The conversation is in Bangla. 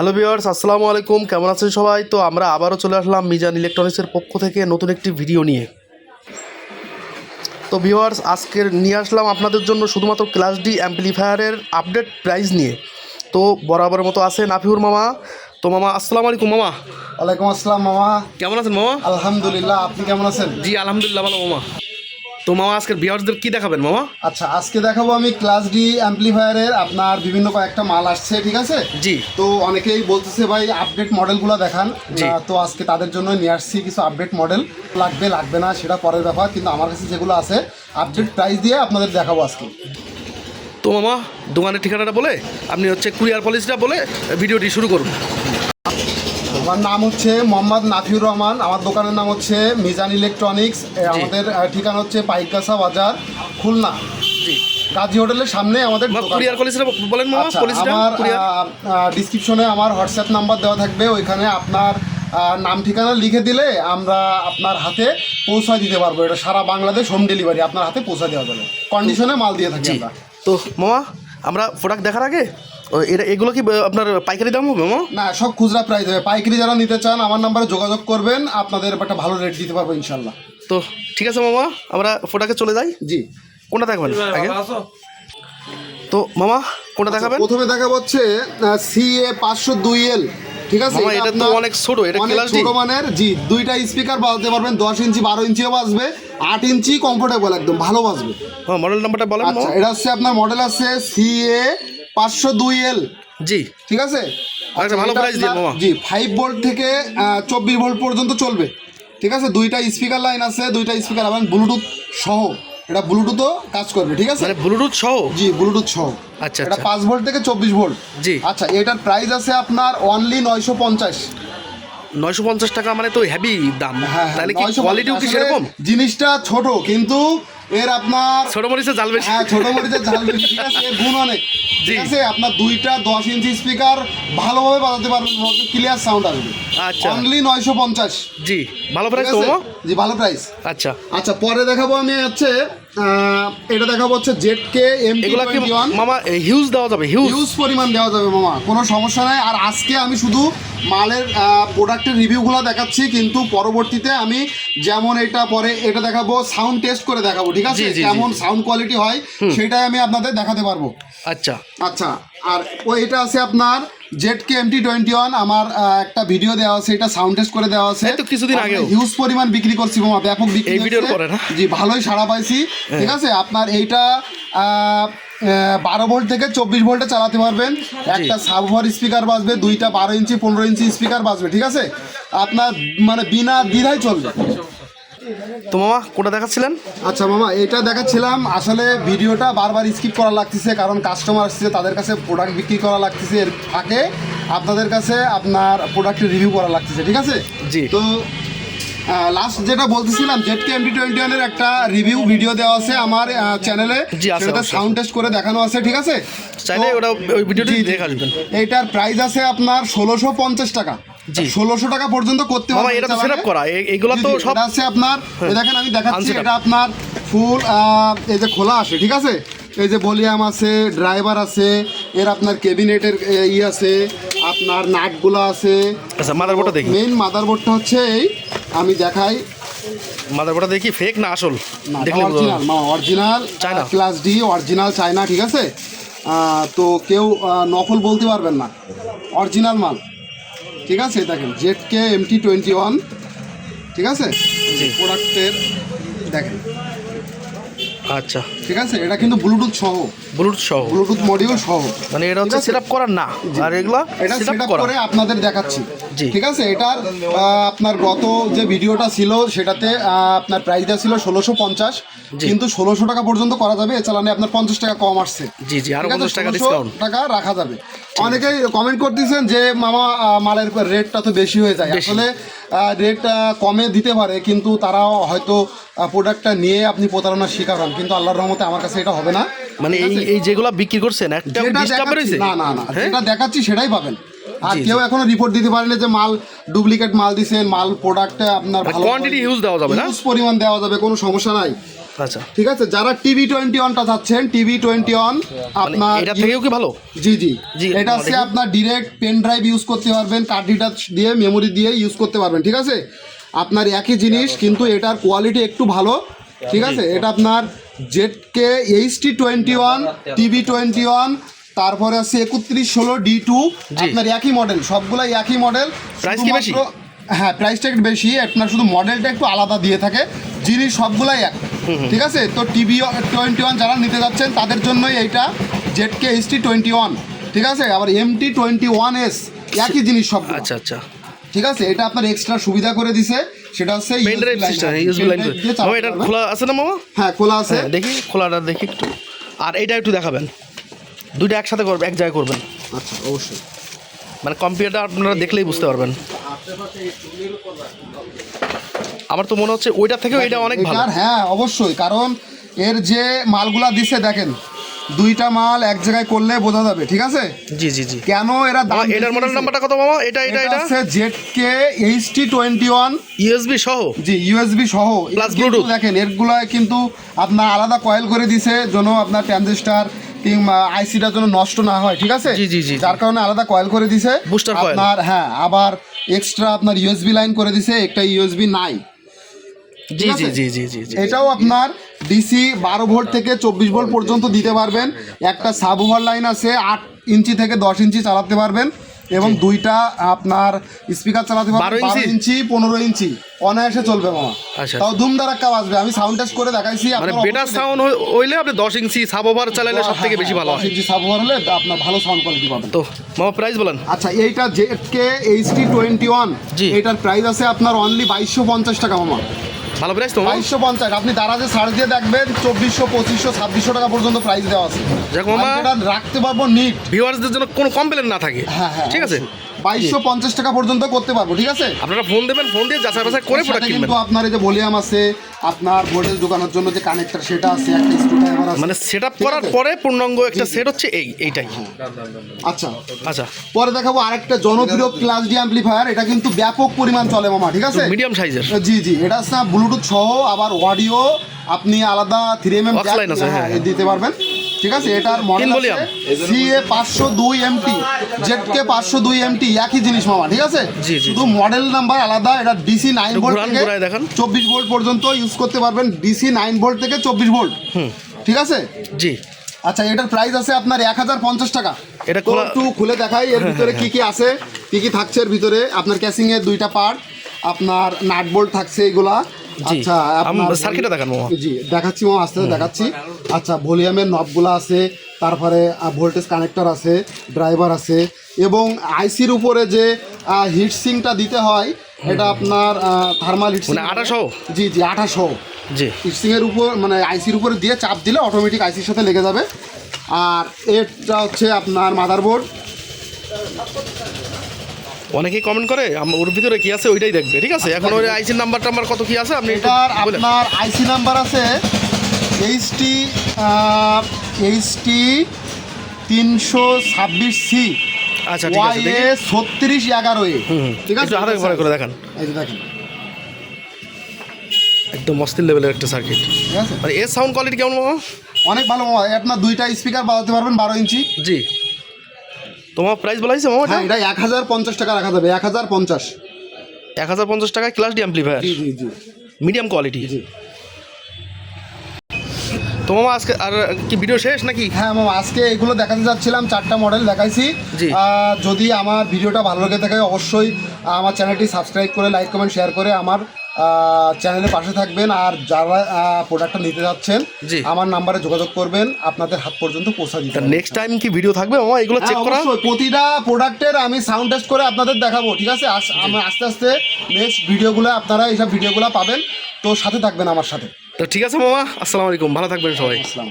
হ্যালো ভিওয়ার্স আসসালামু আলাইকুম। কেমন আছেন সবাই? তো আমরা আবারও চলে আসলাম মিজান ইলেকট্রনিক্সের পক্ষ থেকে নতুন একটি ভিডিও নিয়ে। তো ভিওয়ার্স আজকের নিয়ে আসলাম আপনাদের জন্য শুধুমাত্র ক্লাস ডি অ্যাম্পলিফায়ারের আপডেট প্রাইস নিয়ে। তো বরাবরের মতো আছে নাফিউর মামা। তো মামা আসসালামু আলাইকুম মামা। ওয়ালাইকুম আসসালাম মামা। কেমন আছেন মামা? আলহামদুলিল্লাহ আপনি কেমন আছেন? জি আলহামদুলিল্লাহ ভালো মামা। তো মামা আজকের ভিওয়ার্সদের কী দেখাবেন মামা? আচ্ছা আজকে দেখাবো আমি ক্লাস ডি অ্যাম্পলিফায়ারের আপনার বিভিন্ন কয়েকটা মাল আসছে ঠিক আছে? জি। তো অনেকেই বলতেছে ভাই আপডেট মডেলগুলো দেখান। তো আজকে তাদের জন্য নিয়ে আসছি কিছু আপডেট মডেল লাগবে লাগবে না সেটা পরের ব্যাপার কিন্তু আমার কাছে যেগুলো আছে আপডেট প্রাইস দিয়ে আপনাদের দেখাবো আজকে। তো মামা দোকানের ঠিকানাটা বলে আপনি হচ্ছে কুরিয়ার পলিসিটা বলে ভিডিওটি শুরু করুন। আমার নাম হচ্ছে মোহাম্মদ নাফিউর রহমান আমার দোকানের নাম হচ্ছে মিজান ইলেকট্রনিক্স আমাদের ঠিকানা হচ্ছে পাইকাসা বাজার খুলনা। কাজী হোটেলের সামনে আমাদের কুরিয়ার পলিসিটা বলেন মামা আচ্ছা, আমার ডিসক্রিপশনে আমার হোয়াটসঅ্যাপ নাম্বার দেওয়া থাকবে ওইখানে আপনার নাম ঠিকানা লিখে দিলে আমরা আপনার হাতে পৌঁছায় দিতে পারব। এটা সারা বাংলাদেশ হোম ডেলিভারি আপনার হাতে পৌঁছায় দেওয়া যাবে। কন্ডিশনে মাল দিয়ে থাকি আমরা। তো মামা আমরা প্রোডাক্ট দেখার আগে এটা এগুলো কি আপনার পাইকারি দাম হবে মামা? না সব খুচরা প্রাইস হবে পাইকারি যারা নিতে চান আমার নাম্বারে যোগাযোগ করবেন আপনাদের একটা ভালো রেট দিতে পারব ইনশাল্লাহ তো ঠিক আছে মামা আমরা প্রোডাক্টে চলে যাই? জি। কোনটা দেখাবেন? আগে? তো মামা কোনটা দেখাবেন? প্রথমে দেখা হচ্ছে সি এ পাঁচশো দুই এল ঠিক আছে? মামা, এটা তো অনেক ছোট, এটা D? ছোট মানের। জি দুইটা স্পিকার বাজাতে পারবেন দশ ইঞ্চি বারো ইঞ্চিও বাজবে আট ইঞ্চি কমফোর্টেবল একদম ভালো বাজবে। হ্যাঁ মডেল নাম্বারটা বলেন আচ্ছা এটা হচ্ছে আপনার মডেল আছে সি এ পাঁচশো দুই এল। জি। ঠিক আছে? আচ্ছা, ভালো এটা price দিন, মামা। জি ফাইভ ভোল্ট থেকে চব্বিশ ভোল্ট পর্যন্ত চলবে। ঠিক আছে? দুইটা স্পিকার লাইন আছে দুইটা স্পিকার এবং ব্লুটুথ সহ। এটা ব্লুটুথও কাজ করবে ঠিক আছে? মানে ব্লুটুথ সহ? জি ব্লুটুথ সহ। আচ্ছা এটা আচ্ছা। পাঁচ ভোল্ট থেকে চব্বিশ ভোল্ট জি। আচ্ছা এটার প্রাইস আছে আপনার অনলি নয়শো পঞ্চাশ। নয়শো পঞ্চাশ টাকা মানে তো হেভি দাম। হ্যাঁ তাহলে কি কোয়ালিটিও কি সেরকম? জিনিসটা ছোট কিন্তু এর আপনার ছোট মরিচের জাল বেশি। হ্যাঁ ছোট মরিচের বেশি ঠিক আছে? এর গুণ অনেক ঠিক আছে? আপনার দুইটা দশ ইঞ্চি স্পিকার ভালোভাবে বাজাতে পারবেন ক্লিয়ার সাউন্ড আসবে। আচ্ছা। অনলি নয়শো পঞ্চাশ। জি ভালো প্রাইস জি ভালো প্রাইস আচ্ছা। আচ্ছা পরে দেখাবো আমি হচ্ছে এটা দেখাবো হচ্ছে জেড কে এম এগুলা কি মামা হিউজ দেওয়া যাবে হিউজ হিউজ পরিমাণ দেওয়া যাবে মামা কোনো সমস্যা নাই। আর আজকে আমি শুধু মালের প্রোডাক্টের রিভিউগুলো দেখাচ্ছি কিন্তু পরবর্তীতে আমি যেমন এটা পরে এটা দেখাবো সাউন্ড টেস্ট করে দেখাবো ঠিক আছে। কেমন সাউন্ড কোয়ালিটি হয় সেটাই আমি আপনাদের দেখাতে পারব। আচ্ছা। আচ্ছা আর ও এটা আছে আপনার Z K MT twenty one আমার একটা ভিডিও দেওয়া আছে এটা সাউন্ড টেস্ট করে দেওয়া আছে। তো কিছুদিন আগে হিউজ পরিমাণ বিক্রি করছি মামা ব্যাপক বিক্রি এই ভিডিওর হচ্ছে। পরে না? জি ভালোই সাড়া পাইছি। ঠিক আছে? আপনার এইটা বারো ভোল্ট থেকে চব্বিশ ভোল্টে চালাতে পারবেন। একটা সাবভার স্পিকার বাজবে দুইটা বারো ইঞ্চি পনেরো ইঞ্চি স্পিকার বাজবে ঠিক আছে? আপনার মানে বিনা দ্বিধায় চলবে। তো মামা কোনটা দেখাচ্ছিলেন? আচ্ছা মামা এটা দেখাচ্ছিলাম। আসলে ভিডিওটা বারবার স্কিপ করা লাগতেছে কারণ কাস্টমার আসছে তাদের কাছে প্রোডাক্ট বিক্রি করা লাগতেছে এর ফাঁকে আপনাদের কাছে আপনার প্রোডাক্টের রিভিউ করা লাগতেছে ঠিক আছে? জি। তো লাস্ট যেটা বলতেছিলাম জেড কে এমটি টোয়েন্টি ওয়ানের একটা রিভিউ ভিডিও দেওয়া আছে আমার চ্যানেলে সেটা সাউন্ড টেস্ট করে দেখানো আছে ঠিক আছে? চাইলে ওটা ওই ভিডিওটি দেখে আসবেন এইটার প্রাইস আছে আপনার ষোলোশো পঞ্চাশ টাকা। ষোলোশো টাকা পর্যন্ত করতে পারবেন এটা তো চালানে। করা। এ- তো সব আছে আপনার দেখেন আমি দেখাচ্ছি এটা আপনার ফুল এই যে খোলা আসে ঠিক আছে? এই যে ভলিউম আছে ড্রাইভার আছে এর আপনার কেবিনেটের ই আছে আপনার নাটগুলো আছে। আচ্ছা মাদারবোর্ডটা দেখি। মেইন মাদারবোর্ডটা হচ্ছে এই আমি দেখাই। মাদারবোর্ডটা দেখি ফেক না আসল? দেখলে original original China. Class D original China ঠিক আছে? তো কেউ নকল বলতে পারবেন না। অরিজিনাল মাল। ঠিক আছে দেখেন Z K M T twenty one ঠিক আছে। প্রোডাক্টের দেখেন। আচ্ছা। ঠিক আছে? এটা কিন্তু ব্লুটুথ সহ। ব্লুটুথ সহ। ব্লুটুথ মডিউল সহ। মানে এটা হচ্ছে সেটআপ সেট আপ করার না। আর এগুলো এটা সেট সেট আপ করে আপনাদের দেখাচ্ছি। ঠিক আছে? এটার আপনার গত যে ভিডিওটা ছিল সেটাতে আপনার প্রাইসটা ছিল ষোলোশো পঞ্চাশ। কিন্তু ষোলোশো টাকা পর্যন্ত করা যাবে। এ চালানে আপনার পঞ্চাশ টাকা কম আসছে। জি জি আরও পঞ্চাশ টাকা ডিসকাউন্ট টাকা রাখা যাবে। অনেকেই কমেন্ট করতেছেন যে মামা মালের রেটটা তো বেশি হয়ে যায়। আসলে রেট কমে দিতে পারে কিন্তু তারাও হয়তো প্রোডাক্টটা নিয়ে আপনি প্রতারণার শিকার হন। কিন্তু আল্লাহর রহমতে আমার কাছে এটা হবে না। মানে এই এই যেগুলা বিক্রি করছেন একটা না না না হ্যাঁ? যেটা দেখাচ্ছি সেটাই পাবেন। আর। কেউ এখনও রিপোর্ট দিতে পারেনি যে মাল ডুপ্লিকেট মাল দিছেন মাল প্রোডাক্টে আপনার ভালো কোয়ান্টিটি হিউজ দেওয়া যাবে না? হিউজ পরিমাণ দেওয়া যাবে কোনো সমস্যা নাই। আচ্ছা। ঠিক আছে? যারা টিভি টোয়েন্টি ওয়ানটা চাচ্ছেন টিভি টোয়েন্টি ওয়ান মানে আপনার এটা থেকেও কি ভালো? জি জি। এটা হচ্ছে আপনার ডিরেক্ট পেন ড্রাইভ ইউজ করতে পারবেন কার্ড রিডার দিয়ে মেমোরি দিয়ে ইউজ করতে পারবেন ঠিক আছে? আপনার একই জিনিস কিন্তু এটার কোয়ালিটি একটু ভালো ঠিক আছে? এটা আপনার Z K H T twenty one TV twenty one তারপরে আছে একত্রিশ ষোলো ডি টু। আপনার একই মডেল সবগুলাই একই মডেল কি বেশি? হ্যাঁ প্রাইসটা একটু বেশি আপনার শুধু মডেলটা একটু আলাদা দিয়ে থাকে। জিনিস সবগুলাই এক। ঠিক আছে? তো টিভি টোয়েন্টি ওয়ান যারা নিতে যাচ্ছেন তাদের জন্যই এইটা Z K H T twenty one ঠিক আছে? আবার M T twenty one S একই জিনিস সব আচ্ছা আচ্ছা। ঠিক আছে? এটা আপনার এক্সট্রা সুবিধা করে দিছে। সেটা হচ্ছে পেন ড্রাইভ সিস্টেম লাইন এটা খোলা আছে না মামা? হ্যাঁ খোলা আছে। হ্যাঁ দেখি খোলাটা দেখি একটু। আর এটা একটু দেখাবেন। দুইটা একসাথে করবেন এক জায়গায় করবেন। আচ্ছা অবশ্যই। মানে কম্পিউটার আপনারা দেখলেই বুঝতে পারবেন। আমার তো মনে হচ্ছে ওইটা থেকেও এটা অনেক ভালো। হ্যাঁ অবশ্যই কারণ এর যে মালগুলা দিছে দেখেন দুইটা মাল এক জায়গায় করলে বোঝা যাবে ঠিক আছে? জি জি জি। কেন এরা দাম এটার মডেল নাম্বারটা কত মামা এটা এটা এটা হচ্ছে Z K H T twenty one USB সহ? জি ইউএসবি সহ। এর কিন্তু দেখেন এরগুলায় কিন্তু আপনার আলাদা কয়েল করে দিছে যেন আপনার ট্রানজিস্টার আইসিটার জন্য নষ্ট না হয় ঠিক আছে? জি, জি, জি, যার কারণে আলাদা কয়েল করে দিছে। বুস্টার। আপনার হ্যাঁ আবার এক্সট্রা আপনার ইউএসবি লাইন করে দিছে একটা ইউএসবি নাই। জি জি জি জি জি জি। এটাও আপনার ডিসি বারো ভোল্ট থেকে চব্বিশ ভোল্ট পর্যন্ত দিতে পারবেন। একটা সাবওভার লাইন আছে আট ইঞ্চি থেকে দশ ইঞ্চি চালাতে পারবেন। এবং দুইটা আপনার স্পিকার চালাতে পারবেন 12 বারো ইঞ্চি? ইঞ্চি পনেরো ইঞ্চি। অনায়াসে চলবে মামা। আচ্ছা। তাও ধুম ধারাক্কা বাজবে। আমি সাউন্ড টেস্ট করে দেখাইছি মানে বেটার সাউন্ড হইলে আপনি দশ ইঞ্চি সাব ওভার চালালে সব থেকে বেশি ভালো দশ হয়। ইঞ্চি সাব ওভার হলে আপনার ভালো সাউন্ড কোয়ালিটি পাবেন। তো মামা প্রাইস বলেন। আচ্ছা এইটা Z K H T twenty one জি। এটার প্রাইস আছে আপনার অনলি বাইশশো পঞ্চাশ টাকা মামা। ভালো প্রাইস তো বাইশশো পঞ্চাশ আপনি দারাজে ছাড় দিয়ে দেখবেন চব্বিশশো পঁচিশশো ছাব্বিশশো টাকা পর্যন্ত প্রাইস দেওয়া আছে। রাখতে পারব নিট ভিউয়ার্সদের জন্য কোনো কমপ্লেন না থাকে। হ্যাঁ হ্যাঁ ঠিক আছে? বাইশশো পঞ্চাশ টাকা পর্যন্ত করতে পারব ঠিক আছে? আপনারা ফোন দেবেন ফোন দিয়ে যাচাই বাছাই করে প্রোডাক্ট কিনবেন। কিন্তু আপনার এই যে ভলিউম আছে আপনার ভোল্টেজ ঢোকানোর জন্য যে কানেক্টর সেটা আছে একটা স্ক্রুড্রাইভার আছে। মানে সেট আপ করার পরে পূর্ণাঙ্গ একটা সেট হচ্ছে এই এইটাই। আচ্ছা। আচ্ছা। পরে দেখাবো আরেকটা জনপ্রিয় ক্লাস ডি অ্যাম্পলিফায়ার এটা কিন্তু ব্যাপক পরিমাণ চলে মামা ঠিক আছে? মিডিয়াম সাইজের জি জি। এটা হচ্ছে ব্লুটুথ সহ আবার অডিও আপনি আলাদা থ্রি এম এম হ্যাঁ, হ্যাঁ। দিতে পারবেন। ঠিক আছে? এটার মডেল? সি এ পাঁচশো দুই এমটি জেড কে পাঁচশো দুই এমটি একই জিনিস মামা ঠিক আছে? শুধু মডেল নাম্বার আলাদা এটা ডিসি নাইন ভোল্ট থেকে চব্বিশ ভোল্ট পর্যন্ত ইউজ করতে পারবেন ডিসি নাইন ভোল্ট থেকে চব্বিশ ভোল্ট ঠিক আছে? জি। আচ্ছা এটার প্রাইস আছে আপনার এক হাজার পঞ্চাশ টাকা। এটা একটু খুলে দেখাই এর ভিতরে কি কি আছে কি কি থাকছে এর ভিতরে? আপনার ক্যাসিং এর দুইটা পার্ট আপনার নাট বোল্ট থাকছে এগুলা। জি। আচ্ছা আপনার সার্কিটটা দেখান মামা। জি দেখাচ্ছি মামা আস্তে আস্তে দেখাচ্ছি। আচ্ছা ভলিউমের নবগুলো আছে তারপরে ভোল্টেজ কানেক্টর আছে ড্রাইভার আছে এবং আইসির উপরে যে হিট সিংটা দিতে হয় এটা আপনার থার্মাল হিট মানে আটা জি জি আঠাশো জি। হিটসিং এর উপর মানে আইসির উপরে দিয়ে চাপ দিলে অটোমেটিক আইসির সাথে লেগে যাবে। আর এটা হচ্ছে আপনার মাদারবোর্ড অনেকেই কমেন্ট করে ওর ভিতরে কি আছে ওইটাই দেখবে ঠিক আছে? এখন ওই আইসির নাম্বার টাম্বার কত কি আছে আপনি আপনার আইসি নাম্বার আছে এইচটি এইচটি তিনশো ছাব্বিশ সি আচ্ছা ঠিক আছে ছত্রিশ এগারো এ ঠিক আছে? একটু হাতে করে দেখান। এই দেখেন। একদম মস্তির লেভেলের একটা সার্কিট ঠিক আছে? মানে এর সাউন্ড কোয়ালিটি কেমন মামা? অনেক ভালো আপনার দুইটা স্পিকার বাজাতে পারবেন বারো ইঞ্চি। জি। তোমার প্রাইস বলা হয়েছে মামা হ্যাঁ এটা এক হাজার পঞ্চাশ টাকা রাখা যাবে এক হাজার পঞ্চাশ। এক হাজার পঞ্চাশ টাকায় ক্লাস ডি অ্যাম্পলিফায়ার জি জি জি। মিডিয়াম কোয়ালিটি জি। তো মামা আজকে আর কি ভিডিও শেষ নাকি? হ্যাঁ মামা আজকে এগুলো দেখাতে যাচ্ছিলাম চারটা মডেল দেখাইছি। যদি আমার ভিডিওটা ভালো লেগে থাকে অবশ্যই আমার চ্যানেলটি সাবস্ক্রাইব করে লাইক কমেন্ট শেয়ার করে আমার চ্যানেলের পাশে থাকবেন আর যারা প্রোডাক্টটা নিতে যাচ্ছেন জি। আমার নাম্বারে যোগাযোগ করবেন আপনাদের হাত পর্যন্ত পৌঁছা দিতে নেক্সট টাইম কি ভিডিও থাকবে মামা? এগুলো চেক হ্যাঁ, করা প্রতিটা প্রোডাক্টের আমি সাউন্ড টেস্ট করে আপনাদের দেখাবো ঠিক আছে? আমি আস্তে আস্তে নেক্সট ভিডিওগুলো আপনারা এইসব ভিডিওগুলো পাবেন। তো সাথে থাকবেন আমার সাথে। তো ঠিক আছে মামা আসসালামু আলাইকুম ভালো থাকবেন সবাই। আসসালাম